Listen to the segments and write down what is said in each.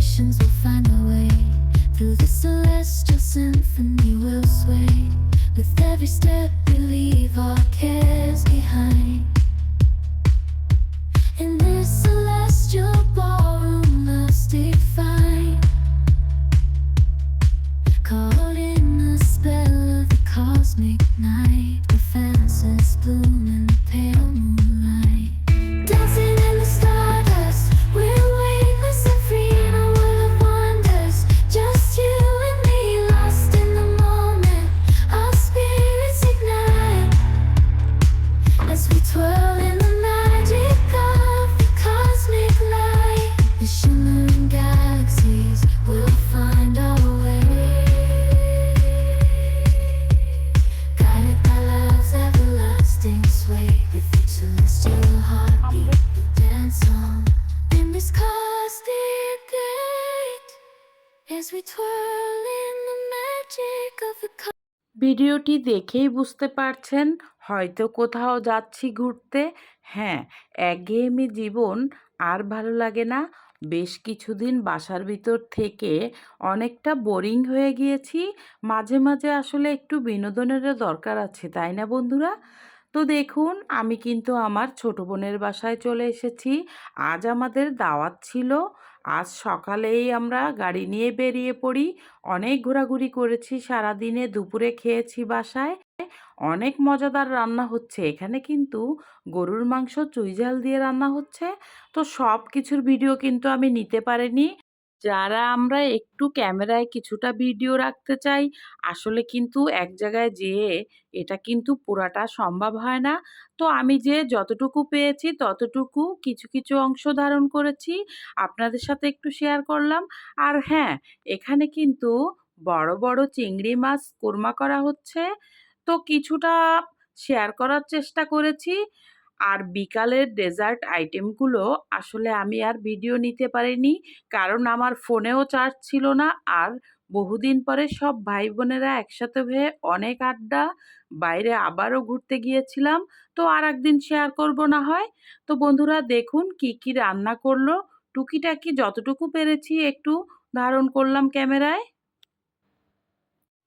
Constellations, we'll find our way through the celestial symphony. We'll sway with every step we leave our ভিডিওটি দেখেই বুঝতে পারছেন, হয়তো কোথাও যাচ্ছি ঘুরতে। হ্যাঁ একঘেয়েমি জীবন আর ভালো লাগে না। বেশ কিছুদিন বাসার ভিতর থেকে অনেকটা বোরিং হয়ে গিয়েছি। মাঝে মাঝে আসলে একটু বিনোদনেরও দরকার আছে, তাই না বন্ধুরা? তো দেখুন, আমি কিন্তু আমার ছোট বোনের বাসায় চলে এসেছি। আজ আমাদের দাওয়াত ছিল আজ সকালেই আমরা গাড়ি নিয়ে বেরিয়ে পড়ি। অনেক ঘোরাঘুরি করেছি সারাদিনে, দুপুরে খেয়েছি বাসায়। অনেক মজাদার রান্না হচ্ছে। এখানে কিন্তু গরুর মাংস, চুইঝাল দিয়ে রান্না হচ্ছে। তো সব কিছুর ভিডিও কিন্তু আমি নিতে পারিনি। যারা আমরা একটু ক্যামেরায় কিছুটা ভিডিও রাখতে চাই, আসলে কিন্তু এক জায়গায় যেয়ে এটা কিন্তু পুরাটা সম্ভব হয় না। তো আমি যে যতটুকু পেয়েছি ততটুকু কিছু কিছু অংশ ধারণ করেছি, আপনাদের সাথে একটু শেয়ার করলাম। আর হ্যাঁ এখানে কিন্তু বড় বড় চিংড়ি মাছ কোরমা করা হচ্ছে। তো কিছুটা শেয়ার করার চেষ্টা করেছি। আর বিকালের ডেজার্ট আইটেমগুলো আসলে আমি আর ভিডিও নিতে পারিনি, কারণ আমার ফোনেও চার্জ ছিল না। আর বহুদিন পরে সব ভাই বোনেরা একসাথে হয়ে অনেক আড্ডা, বাইরে আবারও ঘুরতে গিয়েছিলাম। তো আর একদিন শেয়ার করব না হয়। তো বন্ধুরা দেখুন কি কি রান্না করল। টুকিটাকি যতটুকু পেরেছি একটু ধারণ করলাম ক্যামেরায়।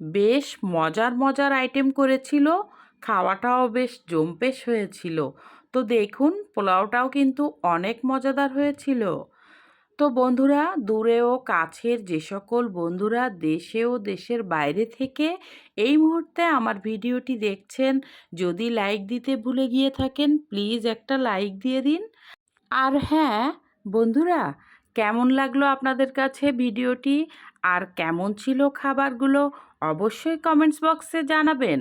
বেশ মজার মজার আইটেম করেছিল। খাওয়াটাও বেশ জম্পেশ হয়েছিল। তো দেখুন, পোলাওটাও কিন্তু অনেক মজাদার হয়েছিল। তো বন্ধুরা, দূরে ও কাছের যে সকল বন্ধুরা দেশে ও দেশের বাইরে থেকে এই মুহূর্তে আমার ভিডিওটি দেখছেন, যদি লাইক দিতে ভুলে গিয়ে থাকেন, প্লিজ একটা লাইক দিয়ে দিন। আর হ্যাঁ বন্ধুরা, কেমন লাগল আপনাদের কাছে ভিডিওটি? আর কেমন ছিল খাবারগুলো? অবশ্যই কমেন্টস বক্সে জানাবেন।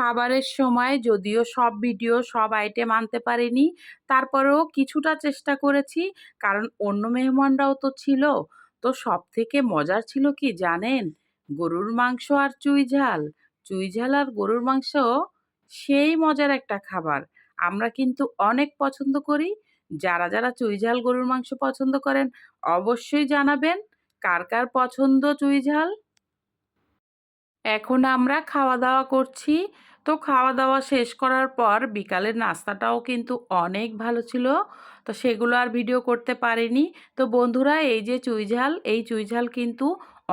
খাবারের সময় যদিও সব ভিডিও, সব আইটেম আনতে পারিনি, তারপরেও কিছুটা চেষ্টা করেছি, কারণ অন্য মেহমানরাও তো ছিল। তো সব থেকে মজার ছিল কি জানেন? গরুর মাংস আর চুই ঝাল। চুই ঝাল আর গরুর মাংস সেই মজার একটা খাবার। আমরা কিন্তু অনেক পছন্দ করি। যারা যারা চুই ঝাল, গরুর মাংস পছন্দ করেন, অবশ্যই জানাবেন কার কার পছন্দ চুই ঝাল। এখন আমরা খাওয়া দাওয়া করছি। তো খাওয়া দাওয়া শেষ করার পর বিকালের নাস্তাটাও কিন্তু অনেক ভালো ছিল। তো সেগুলো আর ভিডিও করতে পারিনি। তো বন্ধুরা, এই যে চুইঝাল, এই চুইঝাল কিন্তু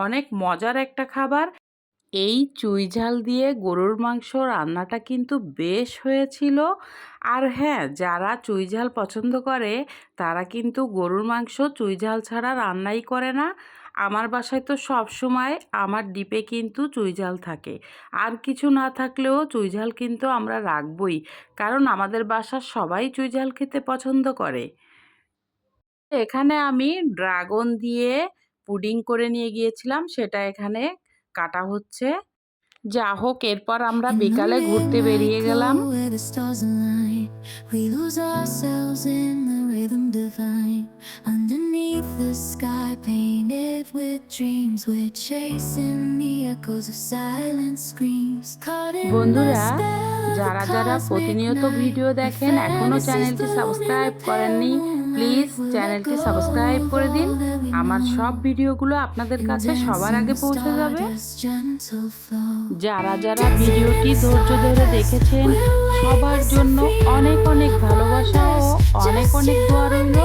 অনেক মজার একটা খাবার। এই চুইঝাল দিয়ে গরুর মাংস রান্নাটা কিন্তু বেশ হয়েছিল। আর হ্যাঁ যারা চুইঝাল পছন্দ করে, তারা কিন্তু গরুর মাংস চুইঝাল ছাড়া রান্নাই করে না। আমার বাসায় তো সব সময় আমার ডিপে কিন্তু চুইঝাল থাকে। আর কিছু না থাকলেও চুইঝাল কিন্তু আমরা রাখবই, কারণ আমাদের বাসার সবাই চুইঝাল খেতে পছন্দ করে। এখানে আমি ড্রাগন দিয়ে পুডিং করে নিয়ে গিয়েছিলাম, সেটা এখানে কাটা হচ্ছে। যা হোক এরপর আমরা বিকালে ঘুরতে বেরিয়ে গেলাম। বন্ধুরা যারা যারা প্রতিনিয়ত ভিডিও দেখেন এখনও চ্যানেলটি সাবস্ক্রাইব করেননি প্লিজ. চ্যানেলটি সাবস্ক্রাইব করে দিন আমার সব ভিডিওগুলো আপনাদের কাছে সবার আগে পৌঁছে যাবে. যারা যারা ভিডিওটি ধৈর্য ধরে দেখেছেন, সবার জন্য অনেক অনেক ভালোবাসা ও অনেক অনেক দোয়া রইল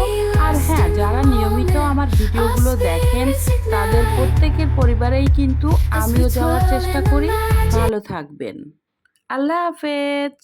আর হ্যাঁ যারা নিয়মিত আমার ভিডিওগুলো দেখেন, তাদের প্রত্যেকের পরিবারেই কিন্তু আমিও যাওয়ার চেষ্টা করি ভালো থাকবেন আল্লাহ হাফেজ